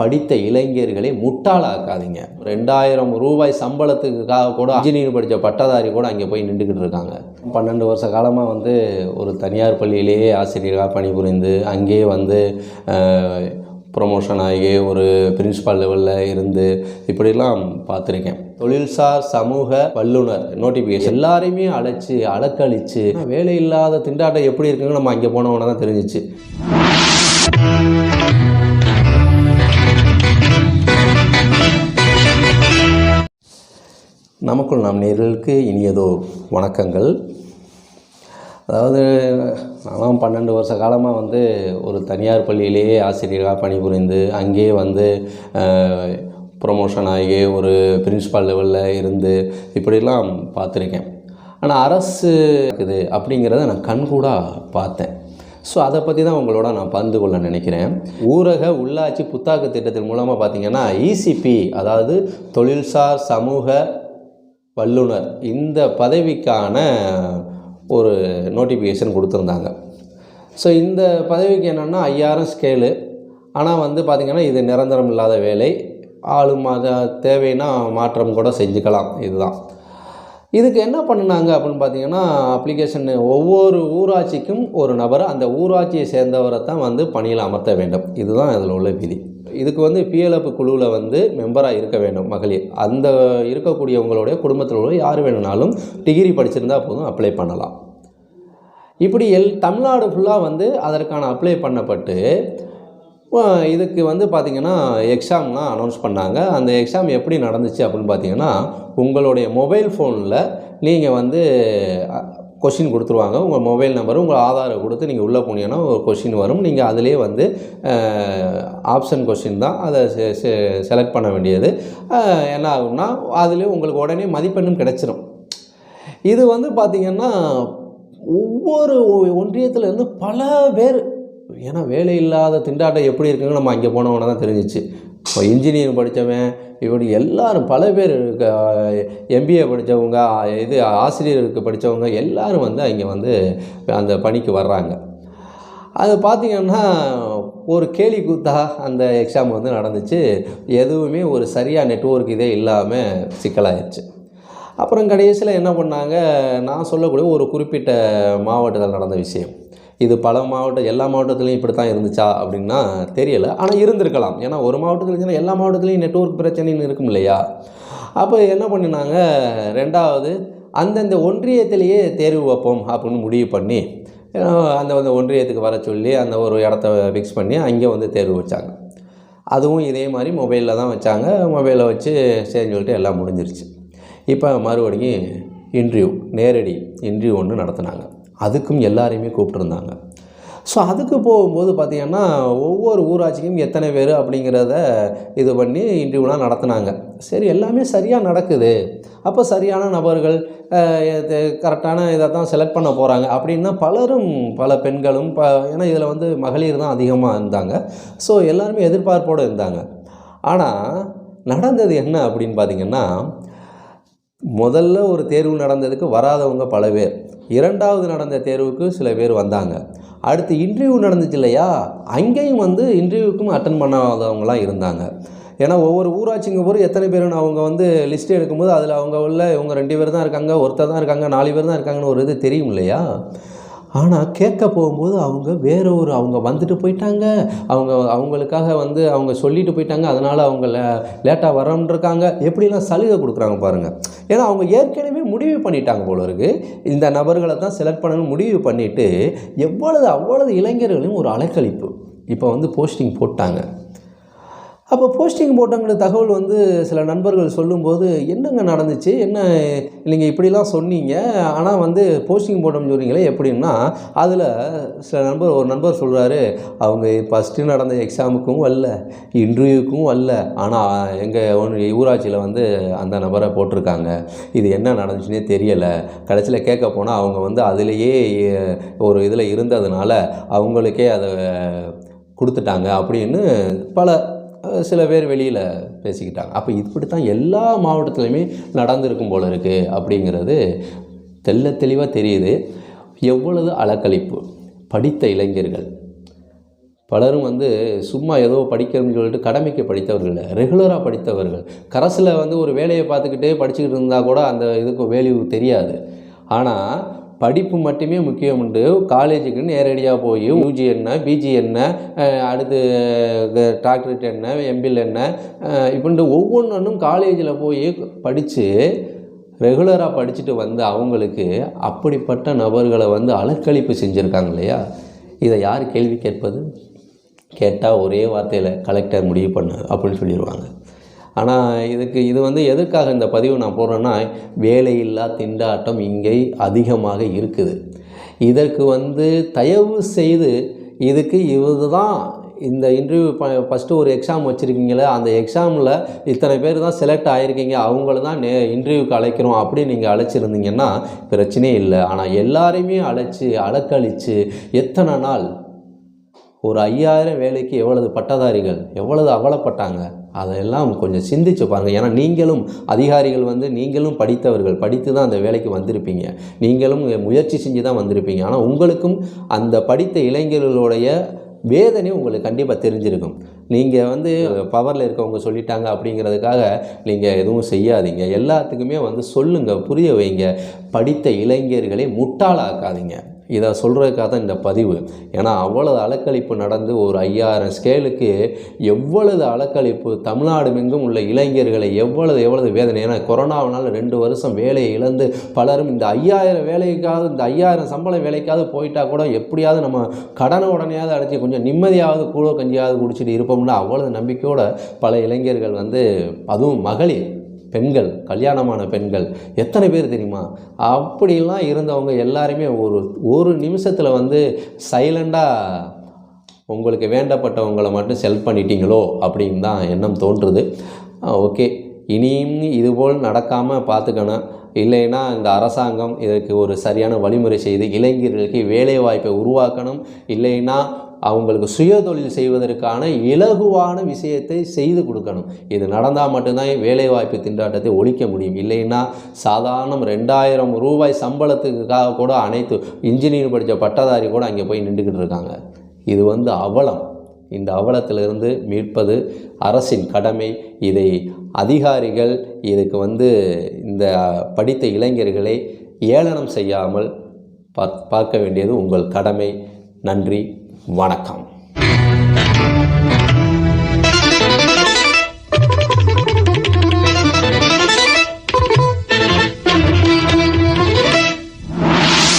படித்த இளைஞர்களை முட்டாளாக்காதீங்க. ரெண்டாயிரம் ரூபாய் சம்பளத்துக்காக கூட இன்ஜினியரிங் படித்த பட்டதாரி கூட அங்கே போய் நின்றுக்கிட்டு இருக்காங்க. பன்னெண்டு வருஷ காலமாக வந்து ஒரு தனியார் பள்ளியிலேயே ஆசிரியராக பணிபுரிந்து அங்கேயே வந்து ப்ரொமோஷன் ஆகி ஒரு பிரின்ஸிபால் லெவலில் இருந்து இப்படிலாம் பார்த்துருக்கேன். தொழில்சார் சமூக வல்லுனர் நோட்டிஃபிகேஷன் எல்லாரையுமே அழைச்சி அலக்கழிச்சு வேலை இல்லாத திண்டாட்டம் எப்படி இருக்குன்னு நம்ம அங்கே போனவொன்னே தான் தெரிஞ்சிச்சு. நமக்குள் நாம் நேர்களுக்கு இனியதோ வணக்கங்கள். அதாவது நானும் பன்னெண்டு வருஷ காலமாக வந்து ஒரு தனியார் பள்ளியிலேயே ஆசிரியராக பணிபுரிந்து அங்கேயே வந்து ப்ரொமோஷன் ஆகி ஒரு பிரின்ஸிபால் லெவலில் இருந்து இப்படிலாம் பார்த்துருக்கேன். ஆனால் அரசு இருக்குது அப்படிங்கிறத நான் கண்கூடாக பார்த்தேன். ஸோ அதை பற்றி தான் உங்களோட நான் பகிர்ந்து கொள்ள நினைக்கிறேன். ஊரக உள்ளாட்சி புத்தாக்க திட்டத்தின் மூலமாக பார்த்தீங்கன்னா இசிபி அதாவது தொழில்சார் சமூக வல்லுனர். இந்த பதவிக்கான ஒரு நோட்டிஃபிகேஷன் கொடுத்துருந்தாங்க. ஸோ இந்த பதவிக்கு என்னென்னா ஐயாயிரம் ஸ்கேலு ஆனால் வந்து பார்த்திங்கன்னா இது நிரந்தரம் இல்லாத வேலை. ஆளும் அதை தேவைன்னா மாற்றம் கூட செஞ்சுக்கலாம். இதுதான். இதுக்கு என்ன பண்ணினாங்க அப்படின்னு பார்த்தீங்கன்னா அப்ளிகேஷன் ஒவ்வொரு ஊராட்சிக்கும் ஒரு நபர் அந்த ஊராட்சியை சேர்ந்தவரை தான் வந்து பணியில் அமர்த்த வேண்டும். இதுதான் அதில் உள்ள விதி. இதுக்கு வந்து பிஎல்எஃப் குழுவில் வந்து மெம்பராக இருக்க வேண்டும் மகளிர். அந்த இருக்கக்கூடியவங்களுடைய குடும்பத்தில் உள்ள யார் வேணும்னாலும் டிகிரி படிச்சிருந்தால் போதும் அப்ளை பண்ணலாம். இப்படி எல் தமிழ்நாடு ஃபுல்லாக வந்து அதற்கான அப்ளை பண்ணப்பட்டு இதுக்கு வந்து பார்த்திங்கன்னா எக்ஸாம்லாம் அனௌன்ஸ் பண்ணாங்க. அந்த எக்ஸாம் எப்படி நடந்துச்சு அப்படின்னு பார்த்தீங்கன்னா உங்களுடைய மொபைல் ஃபோனில் நீங்கள் வந்து கொஷின் கொடுத்துருவாங்க. உங்கள் மொபைல் நம்பரும் உங்கள் ஆதாரை கொடுத்து நீங்கள் உள்ளே போனீங்கன்னா ஒரு கொஷின் வரும். நீங்கள் அதிலே வந்து ஆப்ஷன் கொஷின் தான் அதை செலக்ட் பண்ண வேண்டியது. என்ன ஆகும்னா அதுலேயே உங்களுக்கு உடனே மதிப்பெண்ணும் கிடச்சிரும். இது வந்து பார்த்திங்கன்னா ஒவ்வொரு ஒன்றியத்தில் இருந்து பல பேர் ஏன்னா வேலை இல்லாத திண்டாட்டம் எப்படி இருக்குன்னு நம்ம அங்கே போனவொன்னே தான் தெரிஞ்சிச்சு. இப்போ இன்ஜினியரிங் படித்தவன் இப்படி எல்லாரும் பல பேர் எம்பிஏ படித்தவங்க இது ஆசிரியருக்கு படித்தவங்க எல்லாரும் வந்து அங்கே வந்து அந்த பணிக்கு வர்றாங்க. அது பார்த்திங்கன்னா ஒரு கேலி கூத்தா அந்த எக்ஸாம் வந்து நடந்துச்சு. எதுவுமே ஒரு சரியாக நெட்வொர்க் இதே இல்லாமல் சிக்கலாயிடுச்சு அப்புறம் கடைசியில் என்ன பண்ணாங்க நான் சொல்லக்கூடிய ஒரு குறிப்பிட்ட மாவட்டத்தில் நடந்த விஷயம். இது பல மாவட்டம் எல்லா மாவட்டத்துலேயும் இப்படி தான் இருந்துச்சா அப்படின்னா தெரியலை. ஆனால் இருந்திருக்கலாம். ஏன்னா ஒரு மாவட்டத்தில் இருந்துச்சுன்னா எல்லா மாவட்டத்துலேயும் நெட்ஒர்க் பிரச்சனைன்னு இருக்கும் இல்லையா? அப்போ என்ன பண்ணினாங்க? ரெண்டாவது அந்தந்த ஒன்றியத்திலேயே தேர்வு வைப்போம் அப்படின்னு முடிவு பண்ணி அந்த வந்து ஒன்றியத்துக்கு வர சொல்லி அந்த ஒரு இடத்த ஃபிக்ஸ் பண்ணி அங்கே வந்து தேர்வு வச்சாங்க. அதுவும் இதே மாதிரி மொபைலில் தான் வச்சாங்க. மொபைலில் வச்சு சரின்னு சொல்லிட்டு எல்லாம் முடிஞ்சிருச்சு. இப்போ மறுபடியும் இன்டர்வியூ நேரடி இன்டர்வியூ ஒன்று நடத்துனாங்க. அதுக்கும் எல்லாரையுமே கூப்பிட்டுருந்தாங்க. ஸோ அதுக்கு போகும்போது பார்த்திங்கன்னா ஒவ்வொரு ஊராட்சிக்கும் எத்தனை பேர் அப்படிங்கிறத இது பண்ணி இன்டர்வியூலாம் நடத்துனாங்க. சரி எல்லாமே சரியாக நடக்குது. அப்போ சரியான நபர்கள் கரெக்டான இதை தான் செலக்ட் பண்ண போகிறாங்க அப்படின்னா பலரும் பல பெண்களும் ப ஏன்னா இதில் வந்து மகளிர் தான் அதிகமாக இருந்தாங்க. ஸோ எல்லாருமே எதிர்பார்ப்போடு இருந்தாங்க. ஆனால் நடந்தது என்ன அப்படின்னு பார்த்திங்கன்னா முதல்ல ஒரு தேர்வு நடந்ததுக்கு வராதவங்க பல பேர். இரண்டாவது நடந்த தேர்வுக்கு சில பேர் வந்தாங்க. அடுத்து இன்டர்வியூ நடந்துச்சு இல்லையா? அங்கேயும் வந்து இன்டர்வியூக்கும் அட்டன் பண்ணாதவங்களாம் இருந்தாங்க. ஏன்னா ஒவ்வொரு ஊராட்சிங்க போது எத்தனை பேருன்னு அவங்க வந்து லிஸ்ட் எடுக்கும்போது அதில் அவங்க உள்ள இவங்க ரெண்டு பேர் தான் இருக்காங்க ஒருத்தர் தான் இருக்காங்க நாலு பேர் தான் இருக்காங்கன்னு ஒரு இது தெரியும் இல்லையா? ஆனால் கேட்க போகும்போது அவங்க வேற ஒரு அவங்க வந்துட்டு போயிட்டாங்க. அவங்க அவங்களுக்காக வந்து அவங்க சொல்லிட்டு போயிட்டாங்க. அதனால் அவங்க லேட்டாக வரோன்ருக்காங்க எப்படிலாம் சலுகை கொடுக்குறாங்க பாருங்கள் ஏன்னா அவங்க ஏற்கனவே முடிவு பண்ணிட்டாங்க போல இருக்கு. இந்த நபர்களை தான் செலக்ட் பண்ணணும்னு முடிவு பண்ணிவிட்டு எவ்வளவு அவ்வளவு இளைஞர்களையும் ஒரு அலைக்கழிப்பு. இப்போ வந்து போஸ்டிங் போட்டாங்க. அப்போ போஸ்டிங் போட்டங்கிற தகவல் வந்து சில நண்பர்கள் சொல்லும்போது என்னங்க நடந்துச்சு? என்ன நீங்கள் இப்படிலாம் சொன்னீங்க? ஆனால் வந்து போஸ்டிங் போட்டோம்னு சொல்கிறீங்களே எப்படின்னா? அதில் சில நண்பர் ஒரு நண்பர் சொல்கிறாரு அவங்க ஃபஸ்ட்டு நடந்த எக்ஸாமுக்கும் வரல இன்டர்வியூக்கும் வரல. ஆனால் எங்கள் ஊராட்சியில் வந்து அந்த நபரை போட்டிருக்காங்க. இது என்ன நடந்துச்சுன்னே தெரியலை. கடைசியில் கேட்க போனால் அவங்க வந்து அதிலேயே ஒரு இதில் இருந்ததுனால அவங்களுக்கே அதை கொடுத்துட்டாங்க. அப்படின்னு பல சில பேர் வெளியில் பேசிக்கிட்டாங்க. அப்போ இப்படி தான் எல்லா மாவட்டத்துலையுமே நடந்திருக்கும் போல இருக்குது அப்படிங்கிறது தெள்ள தெளிவாக தெரியுது. எவ்வளவு அலக்களிப்பு படித்த இளைஞர்கள். பலரும் வந்து சும்மா ஏதோ படிக்கணும்னு சொல்லிட்டு கடமைக்கு படித்தவர்கள் இல்லை ரெகுலராக படித்தவர்கள். கரஸில் வந்து ஒரு வேலையை பார்த்துக்கிட்டே படிச்சுக்கிட்டு இருந்தால் கூட அந்த இதுக்கு வேல்யூ தெரியாது. ஆனால் படிப்பு மட்டுமே முக்கியம் உண்டு காலேஜுக்கு நேரடியாக போய் யூஜி என்ன பிஜி என்ன அடுத்து டாக்டரேட் என்ன எம்பில் என்ன இப்படின்ட்டு ஒவ்வொன்றும் காலேஜில் போய் படித்து ரெகுலராக படிச்சுட்டு வந்து அவங்களுக்கு அப்படிப்பட்ட நபர்களை வந்து அலக்களிப்பு செஞ்சுருக்காங்க இல்லையா? இதை யார் கேள்வி கேட்பது? கேட்டால் ஒரே வார்த்தையில் கலெக்டர் முடிவு பண்ணு அப்படின்னு சொல்லிடுவாங்க ஆனால் இதுக்கு இது வந்து எதுக்காக இந்த பதிவு நான் போடுறேன்னா வேலையில்லா திண்டாட்டம் இங்கே அதிகமாக இருக்குது. இதற்கு வந்து தயவு செய்து இதுக்கு இதுதான் இந்த இன்டர்வியூ ப ஃபஸ்ட்டு ஒரு எக்ஸாம் வச்சுருக்கீங்களே அந்த எக்ஸாமில் இத்தனை பேர் தான் செலக்ட் ஆகிருக்கீங்க அவங்கள தான் நே இன்டர்வியூக்கு அழைக்கிறோம் அப்படின்னு நீங்கள் அழைச்சிருந்தீங்கன்னா பிரச்சனையே இல்லை. ஆனால் எல்லாரையுமே அழைச்சி அலக்கழித்து எத்தனை நாள்? ஒரு ஐயாயிரம் வேலைக்கு எவ்வளவு பட்டதாரிகள் எவ்வளவு அவலப்பட்டாங்க? அதெல்லாம் கொஞ்சம் சிந்திச்சு பாருங்கள் ஏன்னா நீங்களும் அதிகாரிகள் வந்து நீங்களும் படித்தவர்கள். படித்து தான் அந்த வேலைக்கு வந்திருப்பீங்க. நீங்களும் முயற்சி செஞ்சு தான் வந்திருப்பீங்க. ஆனால் உங்களுக்கும் அந்த படித்த இளைஞர்களுடைய வேதனை உங்களுக்கு கண்டிப்பாக தெரிஞ்சிருக்கும். நீங்கள் வந்து பவரில் இருக்கவங்க சொல்லிட்டாங்க அப்படிங்கிறதுக்காக நீங்கள் எதுவும் செய்யாதீங்க. எல்லாத்துக்குமே வந்து சொல்லுங்கள் புரிய வைங்க. படித்த இளைஞர்களை முட்டாளாக்காதீங்க. இதை சொல்கிறதுக்காக தான் இந்த பதிவு. ஏன்னா அவ்வளவு அலக்களிப்பு நடந்து ஒரு ஐயாயிரம் ஸ்கேலுக்கு எவ்வளவு அலக்களிப்பு தமிழ்நாடு மெங்கும் உள்ள இளைஞர்களை எவ்வளவு எவ்வளவு வேதனை. ஏன்னா கொரோனாவினால் ரெண்டு வருஷம் வேலையை இழந்து பலரும் இந்த ஐயாயிரம் வேலைக்காவது இந்த ஐயாயிரம் சம்பள வேலைக்காவது போயிட்டா கூட எப்படியாவது நம்ம கடனை உடனேயாவது அடைச்சி கொஞ்சம் நிம்மதியாவது கூழோ கஞ்சியாவது குடிச்சிட்டு இருப்போம்னா அவ்வளவு நம்பிக்கையோட பல இளைஞர்கள் வந்து அதுவும் மகளிர். பெண்கள் கல்யாணமான பெண்கள் எத்தனை பேர் தெரியுமா? அப்படிலாம் இருந்தவங்க எல்லாருமே ஒரு ஒரு நிமிஷத்தில் வந்து சைலண்டாக உங்களுக்கு வேண்டப்பட்டவங்களை மட்டும் செல் பண்ணிட்டீங்களோ அப்படின்னு தான் எண்ணம் தோன்றுது. ஓகே. இனியும் இதுபோல் நடக்காமல் பார்த்துக்கணும். இல்லைன்னா இந்த அரசாங்கம் இதற்கு ஒரு சரியான வழிமுறை செய்து இளைஞர்களுக்கு வேலைவாய்ப்பை உருவாக்கணும். இல்லைன்னா அவங்களுக்கு சுயதொழில் செய்வதற்கான இலகுவான விஷயத்தை செய்து கொடுக்கணும். இது நடந்தால் மட்டும்தான் வேலைவாய்ப்பு திண்டாட்டத்தை ஒழிக்க முடியும். இல்லைன்னா சாதாரண ரெண்டாயிரம் ரூபாய் சம்பளத்துக்காக கூட அனைத்து இன்ஜினியரிங் படித்த பட்டதாரி கூட அங்கே போய் நின்றுக்கிட்டு இருக்காங்க. இது வந்து அவலம். இந்த அவலத்திலிருந்து மீட்பது அரசின் கடமை. இதை அதிகாரிகள் இதுக்கு வந்து இந்த படித்த இளைஞர்களை ஏளனம் செய்யாமல் பார்க்க வேண்டியது உங்கள் கடமை. நன்றி. வணக்கம்.